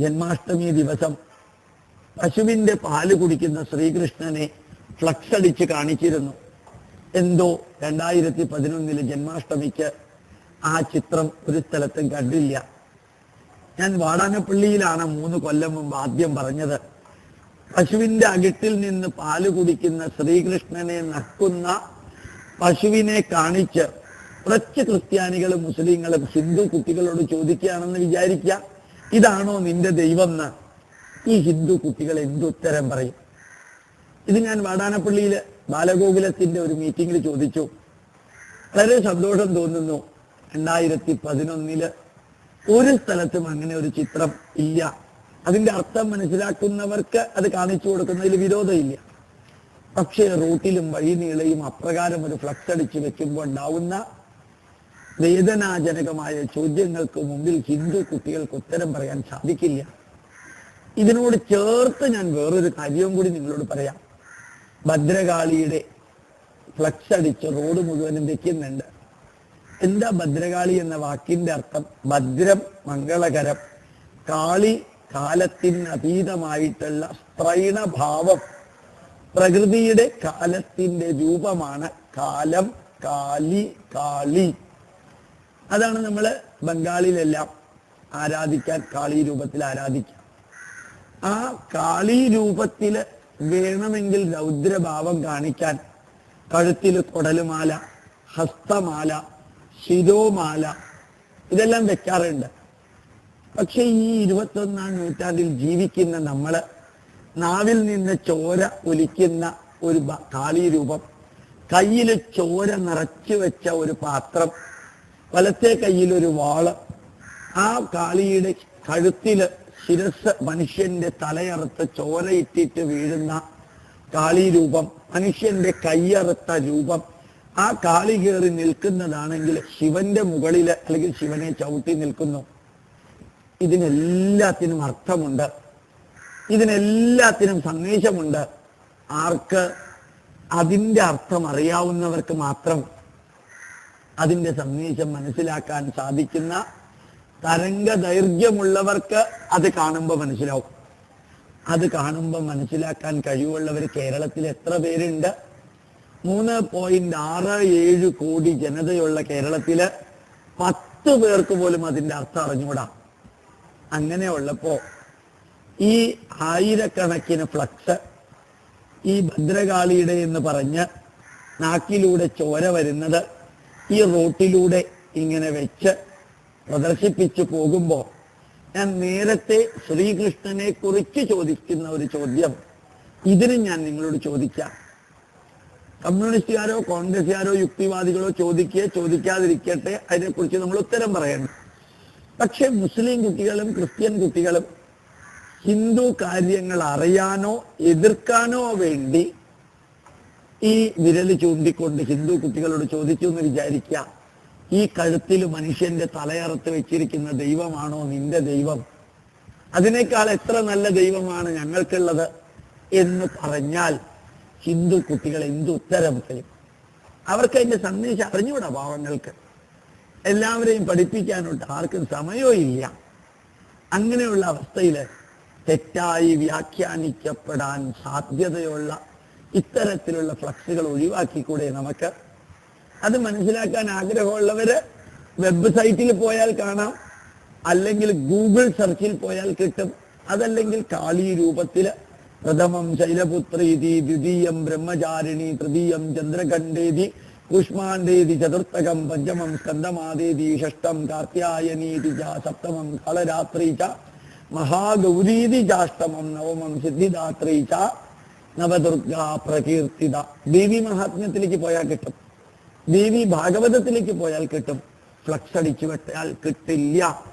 ജന്മാഷ്ടമി ദിവസം പശുവിന്റെ പാൽ കുടിക്കുന്ന ശ്രീകൃഷ്ണനെ ഫ്ലക്സ് അടിച്ച് കാണിച്ചിരുന്നു. എന്തോ രണ്ടായിരത്തി പതിനൊന്നിൽ ജന്മാഷ്ടമിക്ക് ആ ചിത്രം ഒരു സ്ഥലത്തും കണ്ടില്ല. ഞാൻ വാടാനപ്പള്ളിയിലാണ് മൂന്ന് കൊല്ലം മുമ്പ് ആദ്യം പറഞ്ഞത്. പശുവിന്റെ അകിട്ടിൽ നിന്ന് പാൽ കുടിക്കുന്ന ശ്രീകൃഷ്ണനെ നക്കുന്ന പശുവിനെ കാണിച്ച് കുറച്ച് ക്രിസ്ത്യാനികളും മുസ്ലിങ്ങളും ഹിന്ദു കുട്ടികളോട് ചോദിക്കുകയാണെന്ന് വിചാരിക്കുക. ഇതാണോ നിന്റെ ദൈവം ഈ ഹിന്ദു കുട്ടികൾ എന്തുത്തരം പറയും? ഇത് ഞാൻ വാടാനപ്പള്ളിയിലെ ബാലഗോകുലത്തിന്റെ ഒരു മീറ്റിംഗിൽ ചോദിച്ചു. വളരെ സന്തോഷം തോന്നുന്നു രണ്ടായിരത്തി പതിനൊന്നിൽ ഒരു സ്ഥലത്തും അങ്ങനെ ഒരു ചിത്രം ഇല്ല. അതിന്റെ അർത്ഥം മനസ്സിലാക്കുന്നവർക്ക് അത് കാണിച്ചു കൊടുക്കുന്നതിൽ വിരോധമില്ല. പക്ഷേ റൂട്ടിലും വഴിനീളയും അപ്രകാരം ഒരു ഫ്ലക്സ് അടിച്ചു വെക്കുമ്പോൾ ഉണ്ടാവുന്ന വേദനാജനകമായ ചോദ്യങ്ങൾക്ക് മുമ്പിൽ ഹിന്ദു കുട്ടികൾക്ക് ഉത്തരം പറയാൻ സാധിക്കില്ല. ഇതിനോട് ചേർത്ത് ഞാൻ വേറൊരു കാര്യവും കൂടി നിങ്ങളോട് പറയാം. ഭദ്രകാളിയുടെ ഫ്ലക്സ് അടിച്ച് റോഡ് മുഴുവനും വെക്കുന്നുണ്ട് എന്താ ഭദ്രകാളി എന്ന വാക്കിന്റെ അർത്ഥം? ഭദ്രം മംഗളകരം കാളി കാലത്തിന് അതീതമായിട്ടുള്ള സ്ത്രൈണഭാവം. പ്രകൃതിയുടെ കാലത്തിന്റെ രൂപമാണ് കാലം കാലി കാളി. അതാണ് നമ്മൾ ബംഗാളിലെല്ലാം ആരാധിക്കാൻ കാളി രൂപത്തിൽ ആരാധിക്കാം ആ കാളി രൂപത്തിൽ വേണമെങ്കിൽ രൗദ്രഭാവം കാണിക്കാൻ കഴുത്തിൽ കൊടലുമാല ഹസ്തമാല ശിരോമാല ഇതെല്ലാം വെക്കാറുണ്ട്. പക്ഷെ ഈ ഇരുപത്തൊന്നാം നൂറ്റാണ്ടിൽ ജീവിക്കുന്ന നമ്മൾ നാവിൽ നിന്ന് ചോര ഒലിക്കുന്ന ഒരു കാളി രൂപം കയ്യിൽ ചോര നിറച്ചു വെച്ച ഒരു പാത്രം വലത്തെ കയ്യിൽ ഒരു വാൾ. ആ കാളിയുടെ കഴുത്തിൽ ശിരസ് മനുഷ്യന്റെ തലയറുത്ത് ചോരയിട്ടിട്ട് വീഴുന്ന കാളി രൂപം മനുഷ്യന്റെ കയ്യറുത്ത രൂപം. ആ കാളി കയറി നിൽക്കുന്നതാണെങ്കിൽ ശിവന്റെ മുകളിൽ അല്ലെങ്കിൽ ശിവനെ ചവിട്ടി നിൽക്കുന്നു. ഇതിനെല്ലാത്തിനും അർത്ഥമുണ്ട്. ഇതിനെല്ലാത്തിനും സന്ദേശമുണ്ട്. ആർക്ക്? അതിന്റെ അർത്ഥം അറിയാവുന്നവർക്ക് മാത്രം. അതിന്റെ സന്ദേശം മനസ്സിലാക്കാൻ സാധിക്കുന്ന തരംഗ ദൈർഘ്യമുള്ളവർക്ക് അത് കാണുമ്പോൾ മനസ്സിലാവും. അത് കാണുമ്പോൾ മനസ്സിലാക്കാൻ കഴിവുള്ളവർ കേരളത്തിൽ എത്ര പേരുണ്ട്? മൂന്ന് പോയിന്റ് ആറ് ഏഴ് കോടി ജനതയുള്ള കേരളത്തിൽ പത്ത് പേർക്ക് പോലും അതിന്റെ അർത്ഥം അറിഞ്ഞുകൂടാ. അങ്ങനെ ഉള്ളപ്പോ ഈ ആയിരക്കണക്കിന് ഫ്ലക്സ് ഈ ഭദ്രകാളിയുടെ എന്ന് പറഞ്ഞ് നാക്കിലൂടെ ചോര വരുന്നത് ഈ റോട്ടിലൂടെ ഇങ്ങനെ വെച്ച് പ്രദർശിപ്പിച്ചു പോകുമ്പോൾ ഞാൻ നേരത്തെ ശ്രീകൃഷ്ണനെ കുറിച്ച് ചോദിക്കുന്ന ഒരു ചോദ്യം. ഇതിന് ഞാൻ നിങ്ങളോട് ചോദിക്കാം. കമ്മ്യൂണിസ്റ്റുകാരോ കോൺഗ്രസ്സുകാരോ യുക്തിവാദികളോ ചോദിക്കുക ചോദിക്കാതിരിക്കട്ടെ അതിനെക്കുറിച്ച് നമ്മൾ ഉത്തരം പറയണം. പക്ഷെ മുസ്ലിം കുട്ടികളും ക്രിസ്ത്യൻ കുട്ടികളും ഹിന്ദു കാര്യങ്ങൾ അറിയാനോ എതിർക്കാനോ വേണ്ടി ഈ വിരൽ ചൂണ്ടിക്കൊണ്ട് ഹിന്ദു കുട്ടികളോട് ചോദിച്ചു എന്ന് വിചാരിക്കുക ഈ കഴുത്തിൽ മനുഷ്യന്റെ തലയറുത്ത് വെച്ചിരിക്കുന്ന ദൈവമാണോ നിന്റെ ദൈവം? അതിനേക്കാൾ എത്ര നല്ല ദൈവമാണ് ഞങ്ങൾക്കുള്ളത് എന്ന് പറഞ്ഞാൽ ഹിന്ദു കുട്ടികൾ എന്ത് ഉത്തരം തരും അവർക്ക് അതിന്റെ സന്ദേശം അറിഞ്ഞൂടാ പാവങ്ങൾക്ക്. എല്ലാവരെയും പഠിപ്പിക്കാനോട്ട് ആർക്കും സമയവും ഇല്ല. അങ്ങനെയുള്ള അവസ്ഥയിൽ തെറ്റായി വ്യാഖ്യാനിക്കപ്പെടാൻ സാധ്യതയുള്ള ഇത്തരത്തിലുള്ള ഫ്ലക്സുകൾ ഒഴിവാക്കിക്കൂടെ നമുക്ക്? അത് മനസ്സിലാക്കാൻ ആഗ്രഹമുള്ളവര് വെബ്സൈറ്റിൽ പോയാൽ കാണാം അല്ലെങ്കിൽ ഗൂഗിൾ സെർച്ചിൽ പോയാൽ കിട്ടും. അതല്ലെങ്കിൽ കാളി രൂപത്തിൽ പ്രഥമം ശൈലപുത്രീതി ദ്വിതീയം ബ്രഹ്മചാരിണി തൃതീയം ചന്ദ്രഖണ്ഡേതി കൂഷ്മാണ്ഡേതി ചതുർത്ഥകം പഞ്ചമം സ്കന്ധമാതേതി ഷഷ്ടം കാർത്യായനീതി ച സപ്തമം കാളരാത്രി ച മഹാഗൗരീതി ചാഷ്ടമം നവമം സിദ്ധിദാത്രി ച നവദുർഗ പ്രകീർത്തിത ദേവി മഹാത്മ്യത്തിലേക്ക് പോയാൽ കിട്ടും. ദേവി ഭാഗവതത്തിലേക്ക് പോയാൽ കിട്ടും. ഫ്ലക്സ് അടിച്ചു വെട്ടാൽ കിട്ടില്ല.